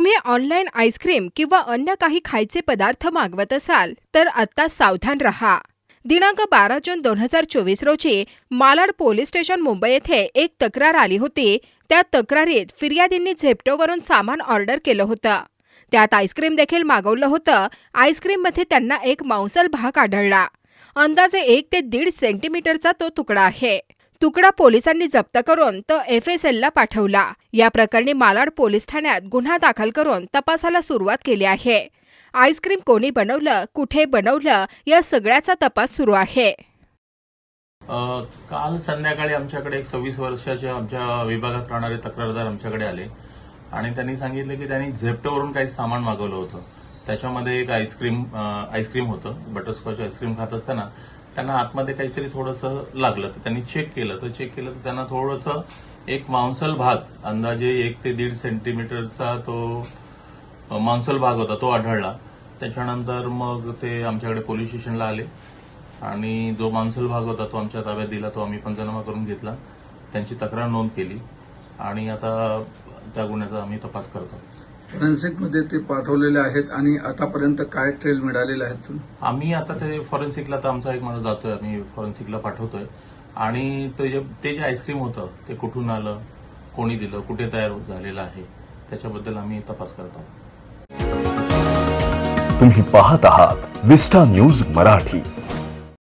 तुम्ही online ice cream किंवा अन्य काही खायचे पदार्थ मागवत असाल तर आत्ता सावधान रहा. दिनांक बारा जून दोन हजार चोवीस रोजी मालाड पोलीस स्टेशन मुंबई येथे एक तक्रार आली होती. त्या तक्रारीत फिर्यादींनी झेप्टोवरून सामान ऑर्डर केलं होतं. त्यात आईस्क्रीम देखील मागवलं होतं. आईस्क्रीममध्ये त्यांना एक मांसल भाग आढळला. अंदाजे एक ते दीड सेंटीमीटरचा तो तुकडा आहे. तुकडा पोलिसांनी जप्त करून तो एफ एस एलला पाठवला. या प्रकरणी मालाड पोलीस ठाण्यात गुन्हा दाखल करून तपासाला सुरुवात केली आहे. आईस्क्रीम कोणी बनवलं कुठे बनवलं या सगळ्याचा तपास सुरू आहे. काल संध्याकाळी आमच्याकडे एक सव्वीस वर्षाच्या आमच्या विभागात राहणारे तक्रारदार आमच्याकडे आले. आणि त्यांनी सांगितलं की त्यांनी झेप्टोवरून काही सामान मागवलं होतं. त्याच्यामध्ये एक आईस्क्रीम आईस्क्रीम होतं बटरस्कॉच आईस्क्रीम खात असताना त्यांना आतमध्ये काहीतरी थोडंसं लागलं तर त्यांनी चेक केलं तर चेक केलं तर त्यांना थोडंसं एक मांसल भाग अंदाजे एक ते दीड सेंटीमीटरचा तो मांसल भाग होता तो आढळला. त्याच्यानंतर मग ते आमच्याकडे पोलीस स्टेशनला आले आणि जो मांसल भाग होता तो आमच्या ताब्यात दिला तो आम्ही पंचनामा करून घेतला. त्यांची तक्रार नोंद केली आणि आता त्या गुन्ह्याचा आम्ही तपास करतो फॉरेन्सिकमध्ये ते पाठवलेले आहेत आणि आतापर्यंत काय ट्रेल मिळालेले आहेत? तुम्ही आम्ही आता ते फॉरेन्सिकला तर आमचा एक माणूस जातोय आम्ही फॉरेन्सिकला पाठवतोय. आणि ते जे ते जे आईस्क्रीम होतं ते कुठून आलं कोणी दिलं कुठे तयार झालेलं आहे त्याच्याबद्दल आम्ही तपास करतो तुम्ही पाहत आहात विस्टा न्यूज मराठी.